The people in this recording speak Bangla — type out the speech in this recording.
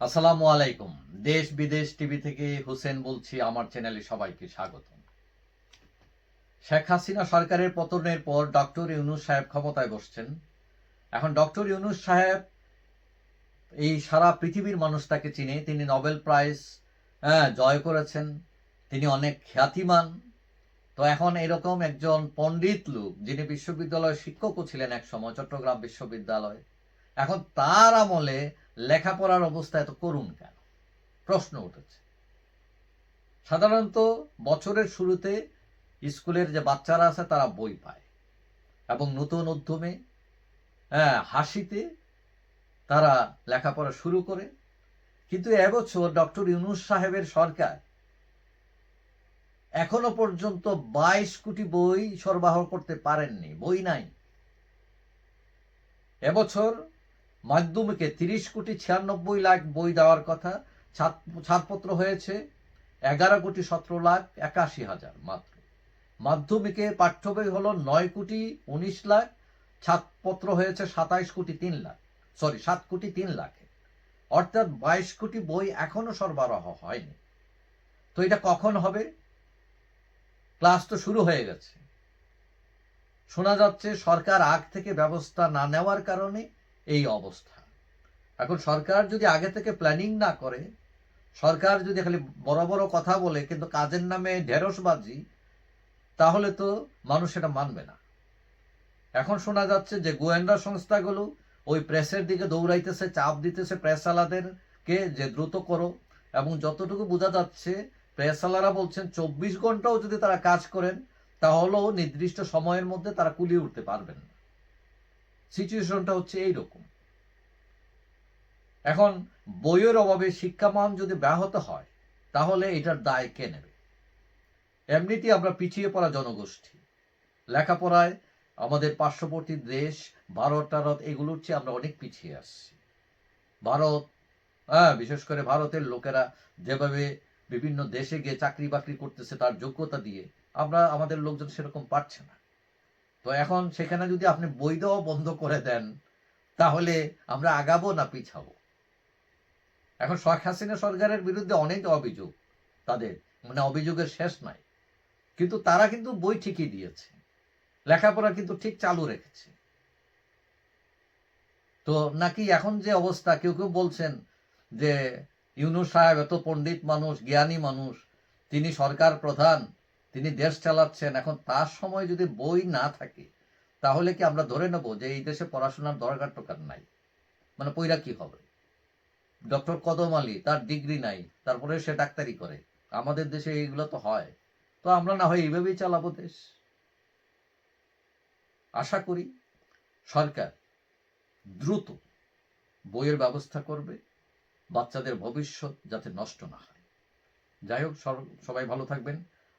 আসসালামু আলাইকুম। দেশ বিদেশ টিভি থেকে হোসেন বলছি, আমার চ্যানেলে সবাইকে স্বাগত শেখ হাসিনা সরকারের পতনের পর ডক্টর ইউনুস সাহেব ক্ষমতায় বসছেন। এখন ডক্টর ইউনুস সাহেব এই সারা পৃথিবীর মানুষ তাকে চিনে, তিনি নোবেল প্রাইজ হ্যাঁ জয় করেছেন, তিনি অনেক খ্যাতিমান। তো এখন এরকম একজন পণ্ডিত লোক, যিনি বিশ্ববিদ্যালয়ের শিক্ষকও ছিলেন এক সময়, চট্টগ্রাম বিশ্ববিদ্যালয়, এখন তার আমলে লেখাপড়ার অবস্থা এত করুণ কেন? প্রশ্ন উঠেছে। সাধারণত বছরের শুরুতে স্কুলের যে বাচ্চারা আছে, তারা বই পায় এবং নতুন উদ্যমে হ্যাঁ হাসিতে তারা লেখাপড়া শুরু করে। কিন্তু এবছর ডক্টর ইউনুস সাহেবের সরকার এখনও পর্যন্ত বাইশ কোটি বই সরবরাহ করতে পারেননি, বই নাই। এবছর মাধ্যমিকে তিরিশ কোটি ছিয়ানব্বই লাখ বই দেওয়ার কথা ছাড়পত্র হয়েছে, এগারো কোটি সতেরো লাখ একাশি হাজার মাত্র। মাধ্যমিকে পাঠ্য বই হলো নয় কোটি উনিশ লাখ, ছাড়পত্র হয়েছে সাতাইশ কোটি তিন লাখ, সরি, সাত কোটি তিন লাখে। অর্থাৎ বাইশ কোটি বই এখনও সরবরাহ হয়নি। তো এটা কখন হবে? ক্লাস তো শুরু হয়ে গেছে। শোনা যাচ্ছে সরকার আগ থেকে ব্যবস্থা না নেওয়ার কারণে এই অবস্থা। এখন সরকার যদি আগে থেকে প্ল্যানিং না করে, সরকার যদি খালি বড় বড় কথা বলে, কিন্তু কাজের নামে ঢেঁড়সবাজি, তাহলে তো মানুষ সেটা মানবে না। এখন শোনা যাচ্ছে যে গোয়েন্দা সংস্থাগুলো ওই প্রেসের দিকে দৌড়াইতেছে, চাপ দিতেছে প্রেস আলাদেরকে যে দ্রুত করো। এবং যতটুকু বোঝা যাচ্ছে প্রেস আলারা বলছেন চব্বিশ ঘন্টাও যদি তারা কাজ করেন, তাহলেও নির্দিষ্ট সময়ের মধ্যে তারা কুলিয়ে উঠতে পারবেন সিচুয়েশনটা হচ্ছে এইরকম। এখন, বইয়ের অভাবে শিক্ষামান যদি ব্যাহত হয়, তাহলে এটার দায় কে নেবে? এমনিতেই আমরা পিছিয়ে পড়া জনগোষ্ঠী। লেখাপড়ায় আমাদের পার্শ্ববর্তী দেশ, ভারত, টারত, এগুলোর চেয়ে আমরা অনেক পিছিয়ে আসছি। ভারত হ্যাঁ বিশেষ করে ভারতের লোকেরা যেভাবে বিভিন্ন দেশে গিয়ে চাকরি বাকরি করতেছে, তার যোগ্যতা দিয়ে, আমরা, আমাদের লোকজন সেরকম পারছে না। তো এখন সেখানে যদি আপনি বই দেওয়া বন্ধ করে দেন, তাহলে আমরা আগাবো না পিছাবো। এখন শেখ হাসিনা সরকারের বিরুদ্ধে অনেক অভিযোগ তাদের মানে অভিযোগের শেষ নাই। কিন্তু তারা কিন্তু বই ঠিকই দিয়েছে। লেখাপড়া কিন্তু ঠিক চালু রেখেছে। তো নাকি এখন যে অবস্থা, কেউ কেউ বলছেন যে ইউনুস সাহেব এত পণ্ডিত মানুষ, জ্ঞানী মানুষ, তিনি সরকার প্রধান তিনি দেশ চালাচ্ছেন, এখন তার সময় যদি বই না থাকে, তাহলে কি আমরা ধরে নেব যে এই দেশে পড়াশোনার দরকার টরকার নাই? মানে পইরা কি হবে? ডক্টর কদম আলী, তার ডিগ্রি নাই, তারপরে সে ডাক্তারি করে। আমাদের দেশে এইগুলো তো হয়। তো আমরা না হয় এইভাবেই চালাবো দেশ? আশা করি সরকার দ্রুত বইয়ের ব্যবস্থা করবে, বাচ্চাদের ভবিষ্যৎ যাতে নষ্ট না হয়। যাই হোক সবাই ভালো থাকবেন।